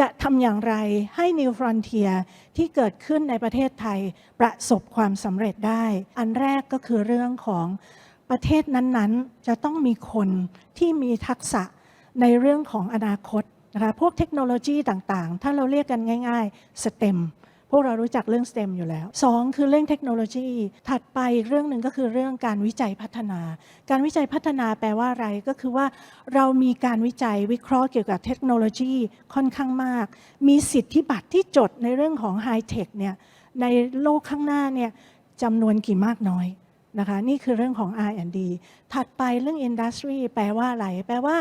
จะทำอย่างไรให้ New Frontier ที่เกิดขึ้นในประเทศไทยประสบความสำเร็จได้ อันแรกก็คือเรื่องของประเทศนั้นๆ จะต้องมีคนที่มีทักษะในเรื่องของอนาคตนะคะพวกเทคโนโลยีต่างๆ ถ้าเราเรียกกันง่ายๆ STEM พวกเรารู้จักเรื่อง STEM อยู่แล้ว 2 คือเรื่องเทคโนโลยี ถัดไปอีกเรื่องหนึ่งก็คือเรื่องการวิจัยพัฒนา การวิจัยพัฒนาแปลว่าอะไรก็คือว่าเรามีการวิจัยวิเคราะห์เกี่ยวกับเทคโนโลยีค่อนข้างมาก มีสิทธิบัตรที่จดในเรื่องของไฮเทคเนี่ยในโลกข้างหน้าเนี่ยจำนวนกี่มากน้อยนะคะนี่คือเรื่องของ R&D ถัดไปเรื่อง Industry แปลว่าอะไร แปลว่า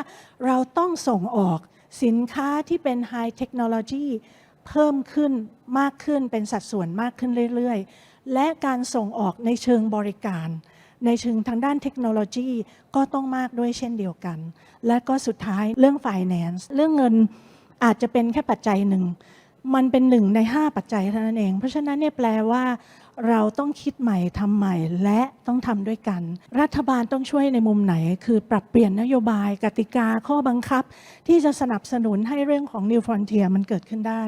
เราต้องส่งออกสินค้าที่เป็น High Technology เพิ่มขึ้นมากขึ้นเป็นสัดส่วนมากขึ้นเรื่อยๆ และการส่งออกในเชิงบริการ ในเชิงทางด้านเทคโนโลยีก็ต้องมากด้วยเช่นเดียวกัน และก็สุดท้ายเรื่อง finance เรื่องเงินอาจจะเป็นแค่ปัจจัยหนึ่ง มันเป็นหนึ่งใน 5 ปัจจัยเท่านั้นเอง เพราะฉะนั้นเนี่ยแปลว่า เราต้องคิดใหม่ทำใหม่และต้องทำด้วยกัน รัฐบาลต้องช่วยในมุมไหน คือปรับเปลี่ยนนโยบายกติกาข้อบังคับ ที่จะสนับสนุนให้เรื่องของ New Frontier มันเกิดขึ้นได้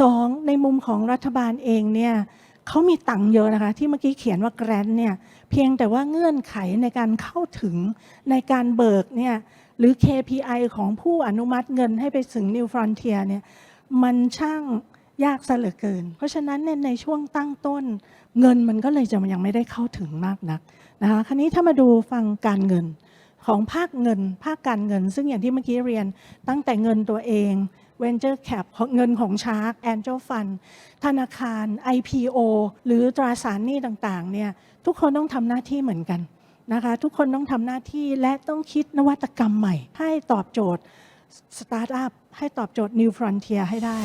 สองในมุมของรัฐบาลเองเนี่ยเขามีตังค์เยอะนะคะ ที่เมื่อกี้เขียนว่าแกรนเนี่ยเพียงแต่ว่าเงื่อนไขในการเข้าถึงในการเบิกเนี่ยหรือ KPI ของผู้อนุมัติเงินให้ไปถึง New Frontier เนี่ย มันช่างยากซะเหลือเกิน เพราะฉะนั้นในช่วงตั้งต้น เงินมันก็เลยจะยังไม่ได้เข้าถึงมากนักนะคะคราวนี้ถ้ามาดูฟังการเงินของภาคเงิน ภาคการเงิน ซึ่งอย่างที่เมื่อกี้เรียนตั้งแต่เงินตัวเอง Venture Cap เงินของ Shark Angel Fund ธนาคาร IPO หรือตราสารหนี้ต่างๆเนี่ยทุกคนต้องทำหน้าที่เหมือนกันนะคะทุกคนต้องทำหน้าที่และต้องคิดนวัตกรรมใหม่ ให้ตอบโจทย์ สตาร์ทอัพให้ตอบโจทย์ New Frontier ให้ได้